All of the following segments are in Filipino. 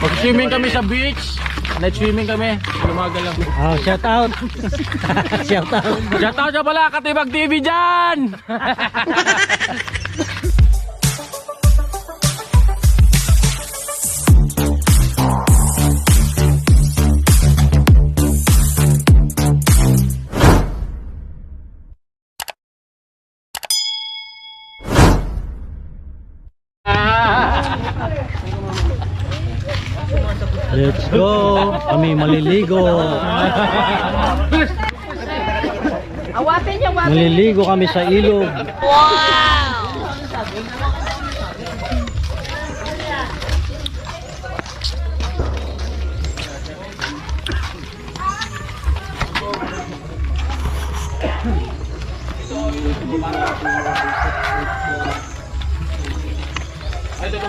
Mag-swimming kami sa beach. Night swimming kami. Lumaga lang. Oh, shout out. shout out. Shout out siya pala, Katibag TV dyan! Let's go. Kami maliligo. Awatin niya, awatin. Maliligo kami sa ilog. Ay, ito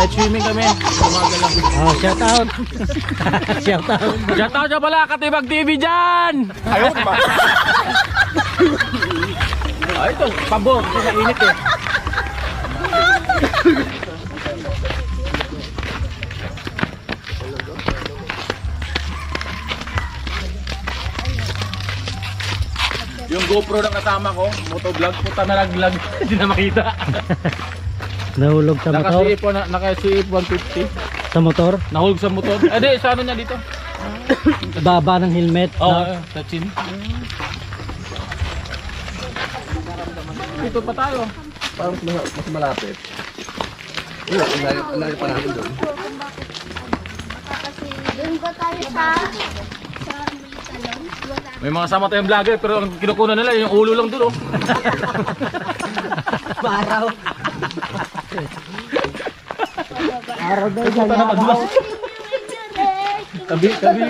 Night swimming kami. Lang. Oh, shout out. shout out. Shout out siya pala, Katibag TV dyan! Ayaw ba? Ah, ito, pabor. Ito sa init eh. Yung GoPro ng kasama ko, motovlog, puta na laglag. Hindi na makita. Nahulog sa motor. Naka-CF na, naka-CF 150. Sa motor. Nahulog sa motor. Eh di, sa ano niya dito? Baba ng helmet. Oo, na- oh, sa chin. Dito pa tayo. Parang mas mas malapit. Wala, ang layo, pa natin doon. Doon ba tayo sa... May mga sama tayong vlogger pero ang kinukuha nila yung ulo lang doon oh. Araw. Araw daw Puta na madulas. Tabi, tabi.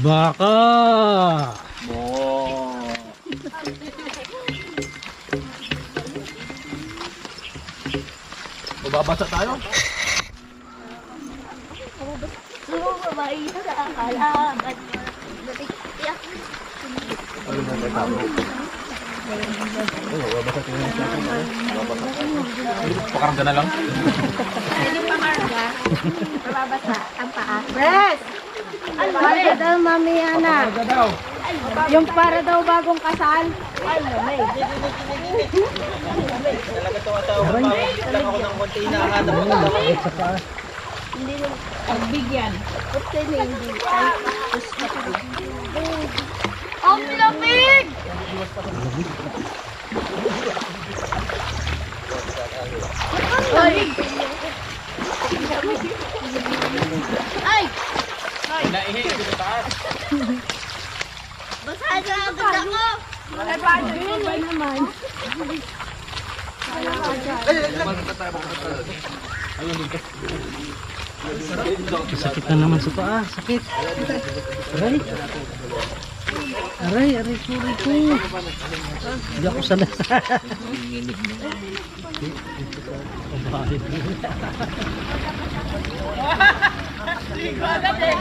Baka. Babasa tayo. Sino babae sa kalaban? Tiyak. Pakarga na lang. Yung pamarga. Mababasa ang paa. Press! Para daw mamaya na. Pakarga daw. Yung para daw bagong kasal. Hindi mo pagbigyan. Okay na hindi. Ang lamig! Ay! Ay! Naihi dito taas. Basta na agad ako! Ay, paano yun ba naman? Sakit na naman sa paa. Sakit. Aray. Aray, aray ko, aray ko. Hindi ako sanay.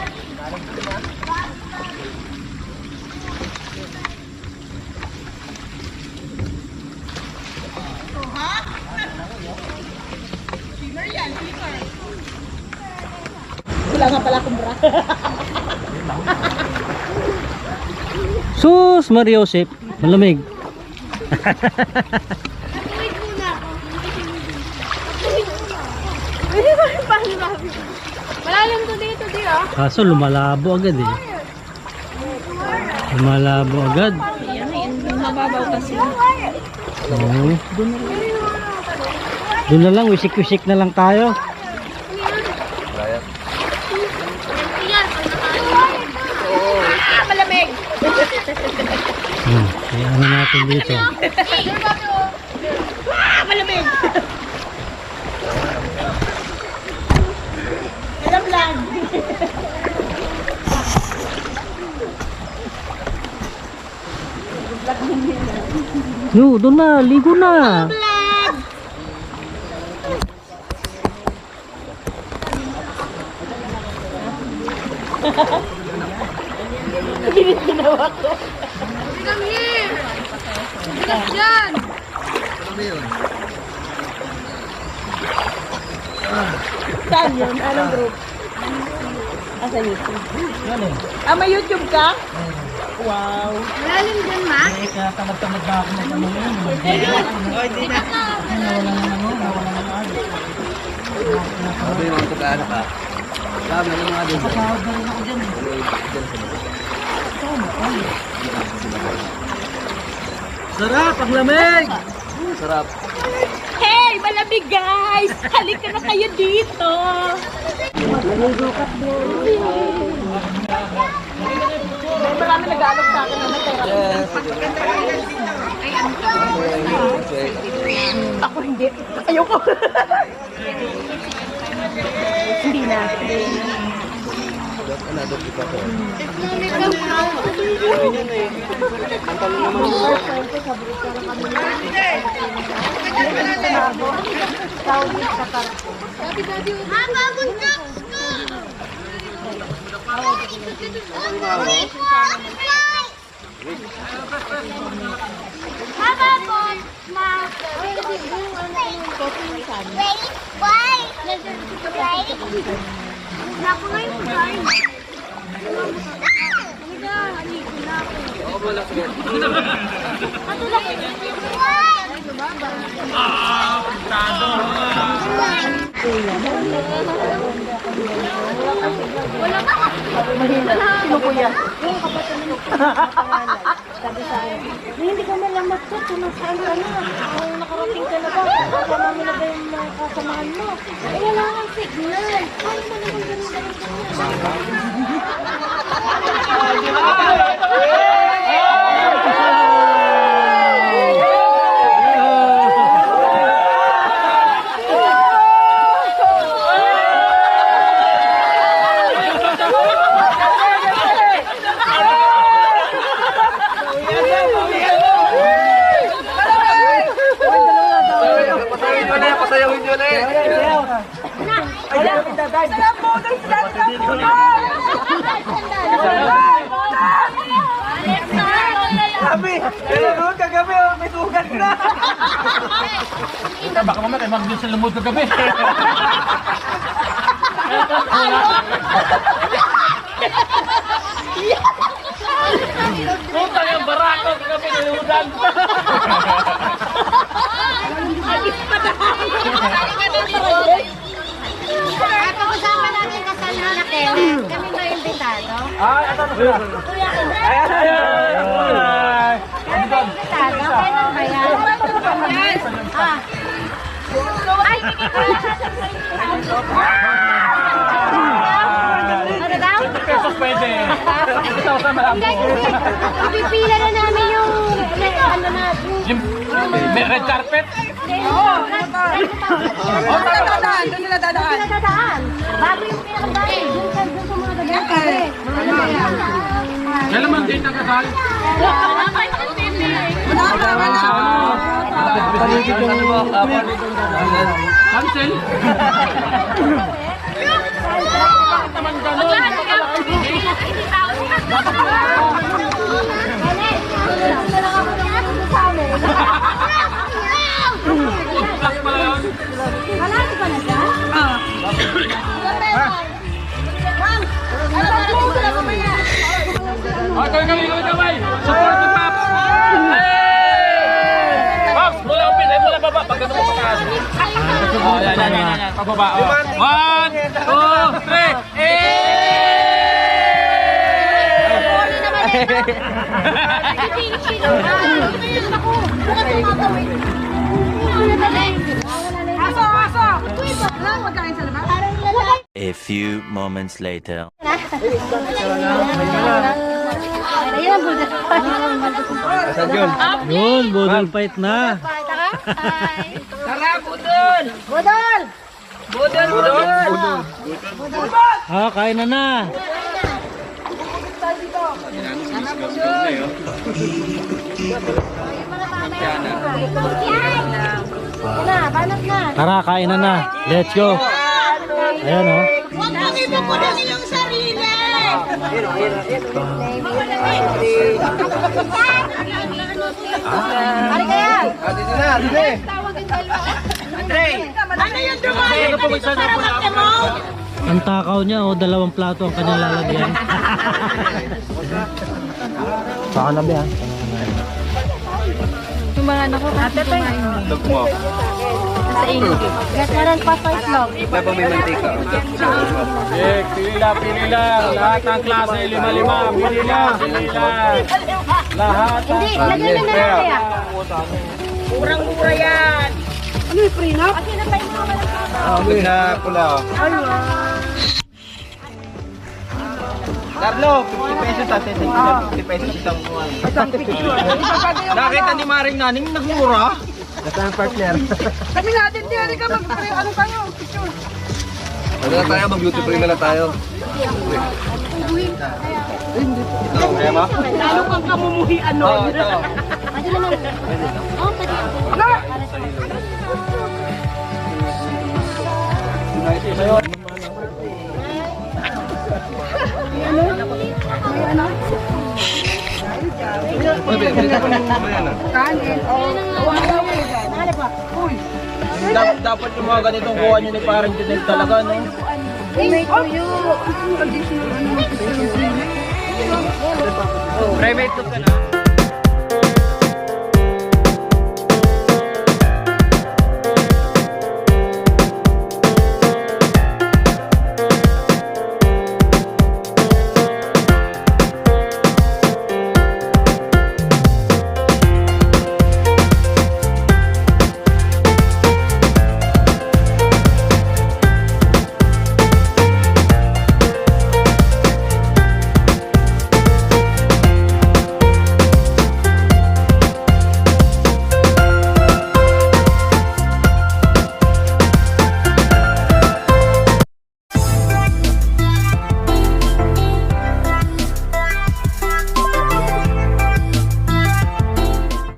Sus, Mario Joseph. Malamig. Wait muna ako. Pwede ba yung pahlabi? Malalim to dito, di ah. Kaso lumalabo agad eh. Lumalabo agad. Ayan, ayan. mababaw kasi. Oo. Doon na lang, wisik-wisik na lang tayo. Ah, malamig! Hmm. Kaya ano natin dito. Ah, malamig! Alam lang. Yo, doon na, ligo na. Come here! Bilis dyan! Saan yun? Anong group? Ah, sa YouTube. Ah, may YouTube ka? Wow. Malalim dyan, ma? Eh, kaya tamad-tamad na ako mag ano yun. Sabi yung mga pagkaanak ka. Sabi yung mga din. Sahod na rin ako dyan. Sarap, ang lamig! Sarap. Hey, malamig guys! Halika na kayo dito! May marami nag-aalok sa akin na natira. Yes. Okay. Ako hindi. Ayoko. hindi na. Ano, doon kita ko. Ha, bagong jokes ko! Haba po, ma. Ready? Why? Ready? Naku na yung pagkain. Halika, halika na ako. Matulak. Wala ka. Sino kuya? Sabi sa akin, hindi ka na lang mag-chat kung nasaan ka na. Kung nakarating ka na ba? Kasama mo na ba yung mga kasamahan mo? Eh, wala kang signal. Ano mo naman ganun ganun Pasayawin nyo na, pasayawin nyo na eh. Baka mamaya kayo mag sa lumod kagabi. Puta yung barako kagabi nalumudan. Ay, ito na sila. Ay, ay, ay, ay. Kami ba imbitado? Kailan ba yan? Ah. Ay, ano daw? Pesos pwede. Ito sa malabo. Ipipila na namin yung ano na, yung red carpet. Oo, doon sila dadaan, doon sila dadaan. Bago yung pinakabay, doon sa doon sa mga dadaan. Kailan naman date ang kasal? Paligid yung ano mo, kapal. Cancel. Naman ganun. Plus pala yun. Malaki pa na siya? Oh, kawin kawin kawin kawin. Support the Pops. Hey! Pops, mula upit. Ay, mula baba. Pag ganun mo pataas. Oh, yan, yan, yan, yan. Pababa. Oh. One, two, three. Hey! A few moments later. Asan yun? Yun, budol fight na. Tara, budol! Budol! Budol, budol! Ah, kain na na. Na. Tara, kain na na. Let's go. Ayan oh. Huwag mong ipupunan yung sarili! Pare kaya. Dito na, dito eh. Tawag yung dalawa. Ano yung dumayo? Ang takaw niya oh, dalawang plato ang kanyang lalagyan. Baka na ba Yung mga anak ko kasi kumain. Dog mo. Sa inyo. Rin pa sa itlog. Wala pa may mantika. Eh, pili lang, pili lang. Lahat ng klase, lima-lima. Pili lang, pili lang. Lahat. Hindi, lagyan na na lang kaya. Murang-mura yan! Ano yung prenup? Kasi na tayo mga walang tao. Ah, na pula. oh. Carlo, 50 pesos sa 50 pesos isang buwan. Isang picture. Nakita ni Maring Naning nagmura. Nasaan ang partner? Kami natin di ka mag-pre, ano kayo? Picture. Ano na tayo? Mag-beauty free na lang tayo. Ito, ba? Lalo kang kamumuhian Oo, nun. ito. Pwede naman. Oh, pwede. Para sa Kanin. Oh. Nakalip pa. Uy. Da- dapat yung mga ganitong kuha nyo ni parang Junel talaga, no? May tuyo. Private to ka na.